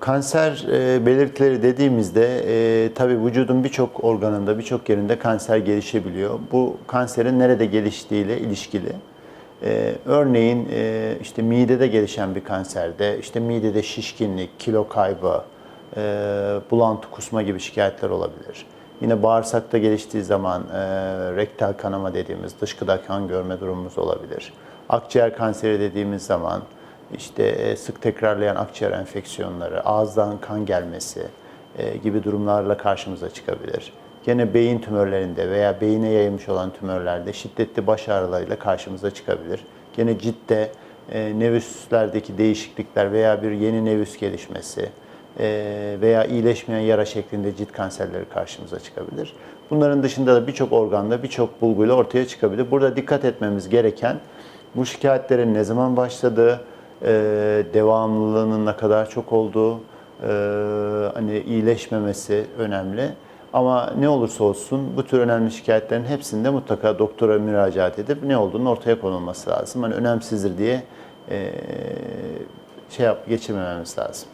Kanser e, belirtileri dediğimizde e, tabii vücudun birçok organında, birçok yerinde kanser gelişebiliyor. Bu kanserin nerede geliştiğiyle ilişkili. E, örneğin e, işte midede gelişen bir kanserde, işte midede şişkinlik, kilo kaybı, e, bulantı, kusma gibi şikayetler olabilir. Yine bağırsakta geliştiği zaman e, rektal kanama dediğimiz dışkıda kan görme durumumuz olabilir. Akciğer kanseri dediğimiz zaman işte e, sık tekrarlayan akciğer enfeksiyonları, ağızdan kan gelmesi e, gibi durumlarla karşımıza çıkabilir. Gene beyin tümörlerinde veya beyine yayılmış olan tümörlerde şiddetli baş ağrılarıyla karşımıza çıkabilir. Gene cidde e, nevüslerdeki değişiklikler veya bir yeni nevüs gelişmesi veya iyileşmeyen yara şeklinde cilt kanserleri karşımıza çıkabilir. Bunların dışında da birçok organda birçok bulguyla ortaya çıkabilir. Burada dikkat etmemiz gereken bu şikayetlerin ne zaman başladığı, e, devamlılığının ne kadar çok olduğu, e, hani iyileşmemesi önemli. Ama ne olursa olsun bu tür önemli şikayetlerin hepsinde mutlaka doktora müracaat edip ne olduğunun ortaya konulması lazım. Hani önemsizdir diye e, şey yap geçirmememiz lazım.